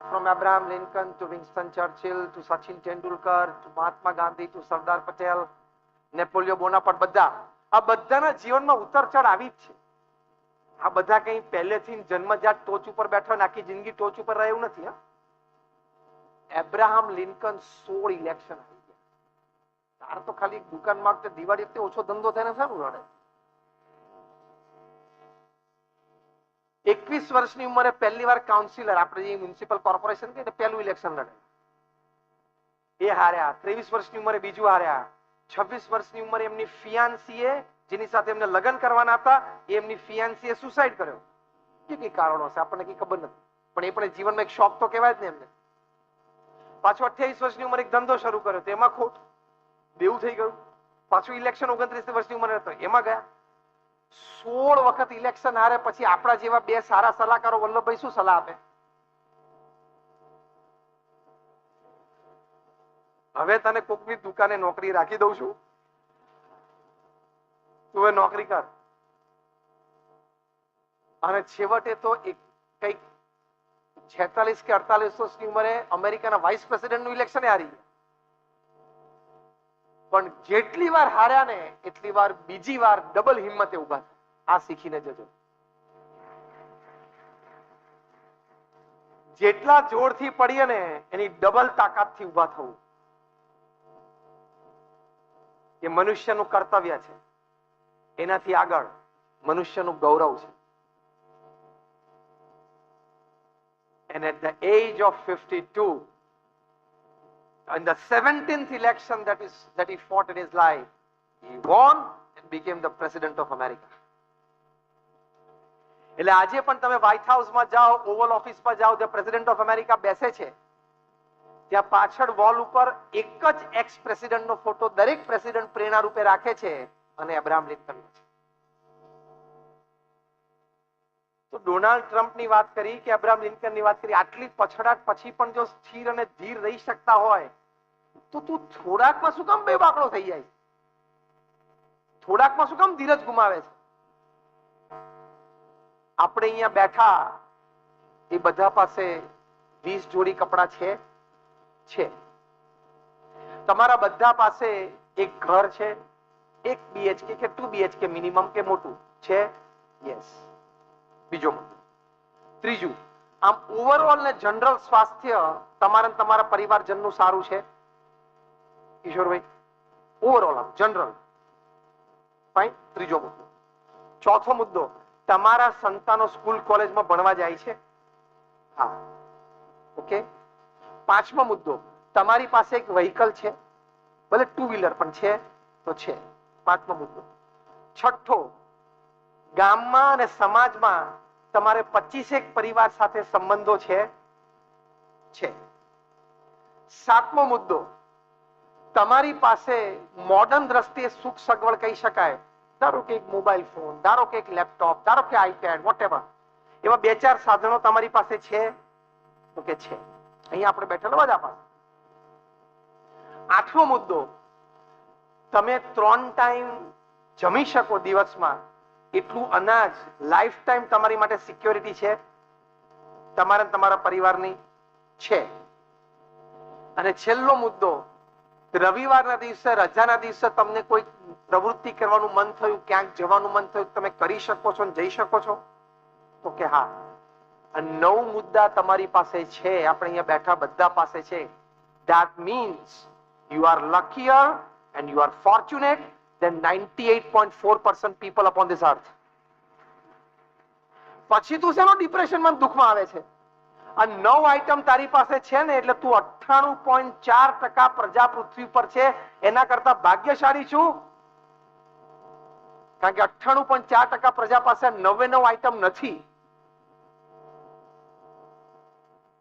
From Abraham Lincoln to Winston Churchill to Sachin Tendulkar to Mahatma Gandhi to Sardar Patel, નેપોલિયો Bonaparte બધા. આ બધાના જીવનમાં ઉતર ચઢ આવી જ છે. આ બધા કઈ પહેલેથી જન્મજાત ટોચ ઉપર બેઠો ને આખી જિંદગી ટોચ ઉપર રહે એવું નથી હા? એબ્રાહમ લિંકન સોળ ઇલેક્શન આવી ગયા. તાર તો ખાલી દુકાનમાં દિવાળી ઓછો ધંધો થાય ને સારું રડે. એકવીસ વર્ષની ઉંમરે પહેલી વાર કાઉન્સિલર આપણે જે મ્યુનિસિપલ કોર્પોરેશન કે પહેલું ઇલેક્શન લડે. એ હાર્યા. ત્રેવીસ વર્ષની ઉંમરે બીજું હાર્યા. છવ્વીસ વર્ષની ઉંમરે એમની ફિયાન્સીએ જેની સાથે એમને લગ્ન કરવાના હતા, એ એમની ફિયાન્સીએ સુસાઇડ કર્યો. કે કઈ કારણો હશે આપણને કઈ ખબર નથી. પણ એ પણ જીવનમાં એક શોખ તો કહેવાય જ ને એમને. પાછો અઠ્યાવીસ વર્ષની ઉંમરે એક ધંધો શરૂ કર્યો. તેમાં ખોટ. દેવું થઈ ગયું. પાછું ઇલેક્શન ઓગણત્રીસ વર્ષની ઉંમરે હતો. એમાં ગયા. સોળ વખત ઇલેક્શન હારે પછી આપણા જેવા બે સારા સલાહકારો વલ્લભભાઈ શું સલાહ આપે? હવે તને કોકની દુકાને નોકરી રાખી દઉં છું. તું એ નોકરી કર. અને છેવટે તો એક કંઈક છેતાલીસ કે અડતાલીસ વર્ષની ઉંમરે અમેરિકાના વાઇસ પ્રેસિડેન્ટનું ઇલેક્શન હારી ગયા. પણ જેટલી વાર હાર્યા ને એટલી વાર બીજી વાર ડબલ હિંમતે ઊભા આ શીખીને જજો. જેટલા જોરથી પડીએ ને એની ડબલ તાકાતથી ઊભા થવું. એ મનુષ્યનું કર્તવ્ય છે. એનાથી આગળ મનુષ્યનું ગૌરવ છે. And at the age of 52 in the 17th election that is, that he fought in his life, he won and became the president of america. એટલે આજે પણ તમે વ્હાઇટ હાઉસમાં જાઓ ઓવલ ઓફિસમાં જાઓ, જ્યાં પ્રેસિડેન્ટ ઓફ અમેરિકા બેસે છે, ત્યાં પાછળ વોલ ઉપર એક જ એક્સ પ્રેસિડેન્ટનો ફોટો દરેક પ્રેસિડેન્ટ પ્રેરણા રૂપે રાખે છે અને અબ્રાહમ લિંકન છે. તો ડોનાલ્ડ ટ્રમ્પની વાત કરી કે અબ્રાહમ લિંકનની વાત કરી, આટલી પછડાટ પછી પણ જો સ્થિર અને ધીર રહી શકતા હોય તો તું થોડાકમાં શું કામ બેબાકડો થઈ જાય થોડાકમાં શું કામ ધીરજ ગુમાવે છે? આપણે અહીંયા બેઠા એ બધા પાસે વીસ જોડી કપડા છે? છે. તમારા બધા પાસે એક ઘર છે? એક બીએચકે કે ટુ બીએચકે મિનિમમ કે મોટું? છે? યસ બીજો ત્રીજું, આમ ઓવરઓલ ને જનરલ સ્વાસ્થ્ય તમારા તમારા પરિવારજનનું સારું છે? કિશોરભાઈ ઓવરઓલ આમ જનરલ ત્રીજો મુદ્દો. ચોથો મુદ્દો, તમારા સંતાનો સ્કૂલ કોલેજમાં ભણવા જાય છે? હા. ઓકે પાંચમો મુદ્દો, તમારી પાસે એક વ્હીકલ છે? ભલે ટુ વ્હીલર પણ છે, તો છે. પાંચમો મુદ્દો. છઠ્ઠો, ગામમાં અને સમાજમાં તમારે પચીસેક પરિવાર સાથે સંબંધો છે? છે. સાતમો મુદ્દો તમારી પાસે મોડર્ન દ્રષ્ટિએ સુખ સગવડ કહી શકાય. ધારો કે એક મોબાઈલ ફોન ધારો કે એક લેપટોપ ધારો કે આઈપેડ વોટેવર એવા બે ચાર સાધનો તમારી પાસે છે? તો કે છે. અહીંયા આપણે બેઠેલા બધા પાસે આઠમો મુદ્દો. તમે ત્રણ ટાઈમ જમી શકો દિવસમાં. એટલું અનાજ લાઈફ ટાઈમ તમારી માટે સિક્યોરિટી છે. તમારા તમારા પરિવારની છે. અને છેલ્લો મુદ્દો. રવિવારના દિવસે, રજાના દિવસે તમને કોઈ પ્રવૃત્તિ કરવાનું મન થયું, ક્યાંક જવાનું મન થયું, તમે કરી શકો છો જઈ શકો છો? તો કે હા. નવ મુદ્દા તમારી પાસે છે, આપણે અહીંયા બેઠા બધા પાસે છે. That means you are luckier and you are fortunate than 98.4% people upon this earth. પછી તું શેનો ડિપ્રેશનમાં દુઃખમાં આવે છે? આ નવ આઈટમ તારી પાસે છે ને, એટલે તું અઠ્ઠાણું પોઈન્ટ ચાર ટકા પ્રજા પૃથ્વી પર છે. એના કરતા ભાગ્યશાળી છું. કારણ કે અઠ્ઠાણું પોઈન્ટ ચાર ટકા પ્રજા પાસે નવે નવ આઈટમ નથી.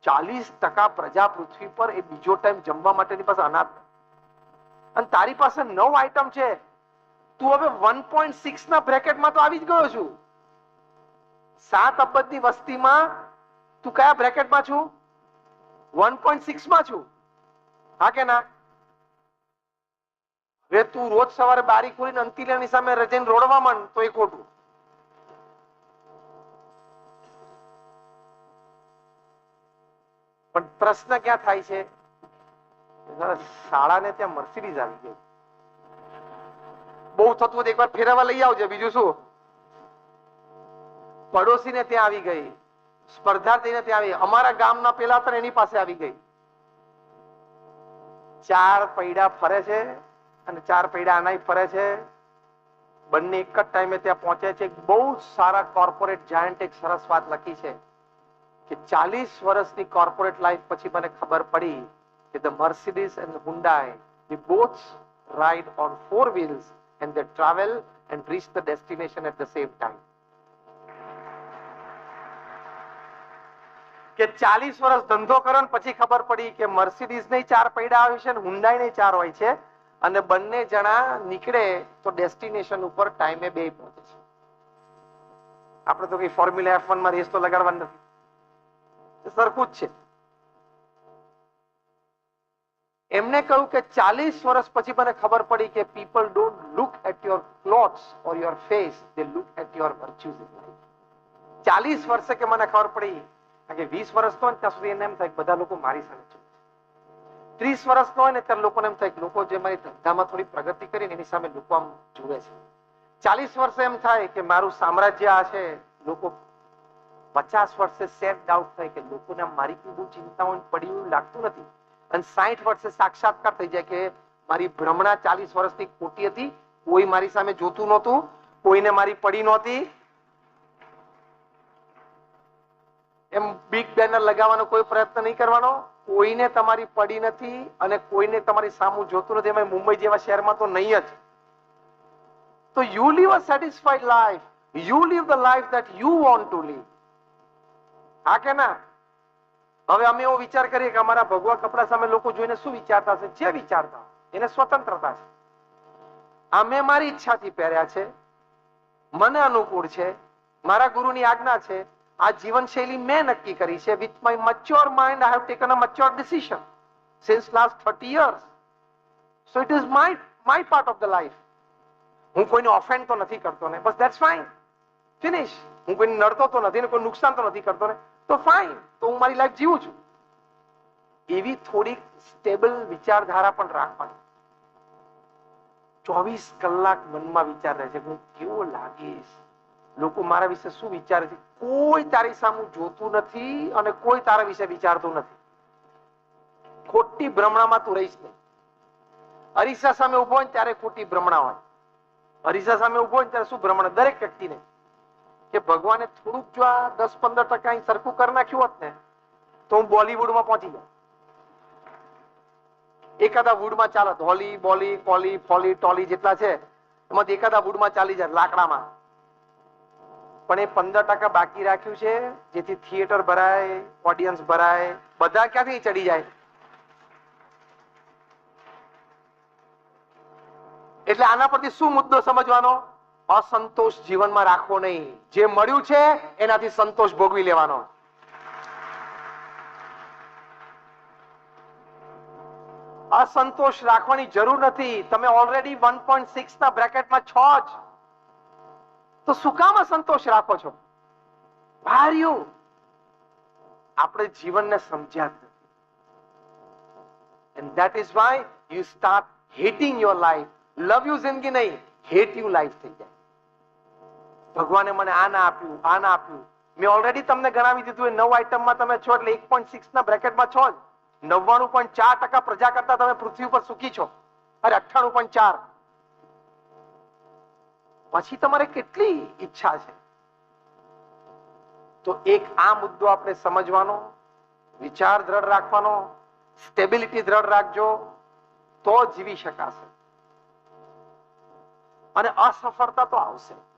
ચાલીસ ટકા પ્રજા પૃથ્વી પર એ બીજો ટાઈમ જમવા માટેની પાસે અનાજ અને તારી પાસે નવ આઈટમ છે. તું હવે વન પોઈન્ટ સિક્સ ના બ્રેકેટમાં તો આવી જ ગયો છું. સાત અબજની વસ્તીમાં તું કયા બ્રેકેટમાં છું? વન પોઈન્ટ સિક્સમાં છું. હા કે ના? હવે તું રોજ સવારે બારી ખોલીને અંતિલાની સામે રજઈને રોડવા માંડ, તો એ ખોટું. પણ પ્રશ્ન ક્યાં થાય છે? શાળાને ત્યાં મર્સિડીઝ આવી ગઈ. બહુ થતું એકવાર ફેરવા લઈ આવજે, બીજું શું? પડોશીને ત્યાં આવી ગઈ. સ્પર્ધાર્થીને ત્યાં આવી. અમારા ગામના પેલા હતા એની પાસે આવી ગઈ. ચાર પૈડા ફરે છે અને ચાર પૈડા આનાય ફરે છે. બંને એક જ ટાઈમે ત્યાં પહોંચે છે. બહુ સારા કોર્પોરેટ જાયન્ટ એક સરસ વાત લખી છે કે ચાલીસ વર્ષની કોર્પોરેટ લાઈફ પછી મને ખબર પડી કે the Mercedes and Hyundai we both ride on four wheels and the travel and reach the destination at the same time. કે ચાલીસ વર્ષ ધંધો કરો ને પછી ખબર પડી કે મર્સિડીઝ ને ચાર પૈડા આવે છે ને હુન્ડાઈ ને ચાર હોય છે. અને બંને જણા નીકળે તો ડેસ્ટિનેશન ઉપર ટાઈમે બે પહોંચે છે. આપણે તો કઈ ફોર્મ્યુલા એફમાં રેસ તો લગાડવાની નથી. સરખું જ છે. એમને કહ્યું કે ચાલીસ વર્ષ પછી મને ખબર પડી કે people don't look at your clothes or your face they look at your virtues ચાલીસ વર્ષે કે મને ખબર પડી કારણ કે વીસ વર્ષનો હોય ત્યાં સુધી એને એમ થાય બધા લોકો મારી સામે છે. ત્રીસ વર્ષનો હોય ને ત્યારે લોકોને એમ થાય લોકો જે મારી ધંધામાં થોડી પ્રગતિ કરીને એની સામે લોકો આમ જુએ છે. ચાલીસ વર્ષે એમ થાય કે મારું સામ્રાજ્ય આ છે, લોકો પચાસ વર્ષે સેફ ડાઉટ થાય કે લોકોને મારી બહુ ચિંતાઓ પડી લાગતું નથી. અને સાઠ વર્ષે સાક્ષાત્કાર થઈ જાય કે મારી ભ્રમણા ચાલીસ વર્ષથી ખોટી હતી, કોઈ મારી સામે જોતું નહોતું, કોઈને મારી પડી નહોતી એમ બિગ બેનર લગાવવાનો કોઈ પ્રયત્ન નહીં કરવાનો. કોઈને તમારી પડી નથી અને કોઈને તમારી સામું જોતું નથી. એમાં મુંબઈ જેવા શહેરમાં તો નહીં જ. તો you live a satisfied life you live the life that you want to live હા કે ના? હવે અમે એવો વિચાર કરીએ કે અમારા ભગવા કપડા સામે લોકો જોઈને શું વિચારતા હશે? જે વિચારતા એને સ્વતંત્રતા છે. અમે મારી ઈચ્છાથી પહેર્યા છે. મને અનુકૂળ છે. મારા ગુરુની આજ્ઞા છે. આ જીવનશૈલી મેં નક્કી કરી છે with my mature mind I have taken a mature decision since last thirty years so it is my my part of the life હું કોઈને ઓફેન્ડ તો નથી કરતો ને, બસ દેટ્સ ફાઇન ફિનિશ હું કોઈને નડતો તો નથી ને, કોઈ નુકસાન તો નથી કરતો ને, તો ફાઇન તો હું મારી લાઈફ જીવું છું. એવી થોડીક સ્ટેબલ વિચારધારા પણ રાખવાની. ચોવીસ કલાક મનમાં વિચાર રહે છે હું કેવો લાગીશ? લોકો મારા વિશે શું વિચારે છે? કોઈ તારી સામે જોતું નથી અને કોઈ તારા વિશે વિચારતું નથી. ખોટી ભ્રમણામાં તું રહીશ નહીં. અરીસા સામે ઊભો હોય ત્યારે ખોટી ભ્રમણા હોય. અરીસા સામે ઊભો હોય ત્યારે શું ભ્રમણા? દરેક વ્યક્તિને. કે ભગવાને થોડુંક જો આ દસ પંદર ટકા સરખું કરી નાખ્યું હોત ને, તો હું બોલીવુડમાં પહોંચી જાઉં. એકાદા વુડમાં ચાલત. હોલી, બોલી કોલી ફોલી, ટોલી જેટલા છે, એમાંથી એકાદા વુડમાં ચાલી જાય લાકડામાં. પણ એ પંદર ટકા બાકી રાખ્યું છે, જેથી થિયેટર ભરાય ઓડિયન્સ ભરાય, બધા ક્યાંથી ચડી જાય? એટલે આના પરથી શું મુદ્દો સમજવાનો? અસંતોષ જીવનમાં રાખવો નહીં. જે મળ્યું છે, એનાથી સંતોષ ભોગવી લેવાનો. અસંતોષ રાખવાની જરૂર નથી. તમે ઓલરેડી વન પોઈન્ટ સિક્સ ના બ્રેકેટમાં છો જ. તો શું કામ અસંતોષ રાખો છો? ભાર્યુ, આપણે જીવનને સમજ્યા જ નથી. And that is why you start hating your life love you જિંદગી નહીં હેટ યુ લાઈફ થઈ જાય. ભગવાને મને આ ના આપ્યું આ ના આપ્યું. મેં ઓલરેડી તમને ગણાવી દીધું એ નવ આઈટમમાં તમે છો એટલે એક પોઈન્ટ સિક્સ ના બ્રેકેટમાં છો જ. નવ્વાણું પોઈન્ટ ચાર ટકા પ્રજા કરતા તમે પૃથ્વી ઉપર સુખી છો. અરે અઠ્ઠાણું પોઈન્ટ ચાર. પછી તમારે કેટલી ઈચ્છા છે? તો એક આ મુદ્દો આપણે સમજવાનો, વિચાર દ્રઢ રાખવાનો, સ્ટેબિલિટી દ્રઢ રાખજો, તો જીવી શકાશે. અને અસફળતા તો આવશે.